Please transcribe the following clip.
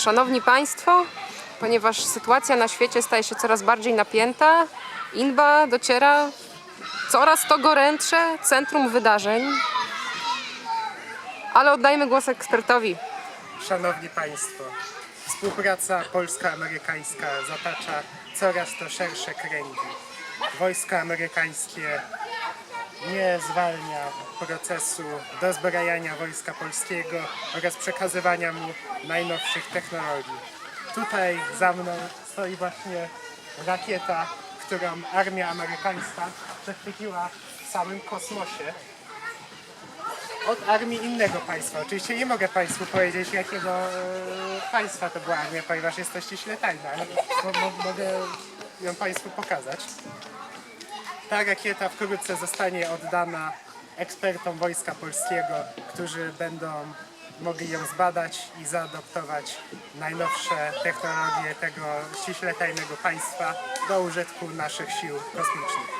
Szanowni Państwo, ponieważ sytuacja na świecie staje się coraz bardziej napięta, Inba dociera coraz to gorętsze centrum wydarzeń. Ale oddajmy głos ekspertowi. Szanowni Państwo, współpraca polsko-amerykańska zatacza coraz to szersze kręgi. Wojsko amerykańskie nie zwalnia procesu dozbrajania wojska polskiego oraz przekazywania mu najnowszych technologii. Tutaj za mną stoi właśnie rakieta, którą armia amerykańska przechwyciła w samym kosmosie od armii innego państwa. Oczywiście nie mogę Państwu powiedzieć, jakiego e, państwa to była armia, ponieważ jesteście śletajna, ale mo, mo, mogę ją Państwu pokazać. Ta rakieta wkrótce zostanie oddana ekspertom Wojska Polskiego, którzy będą mogli ją zbadać i zaadoptować najnowsze technologie tego ściśle tajnego państwa do użytku naszych sił kosmicznych.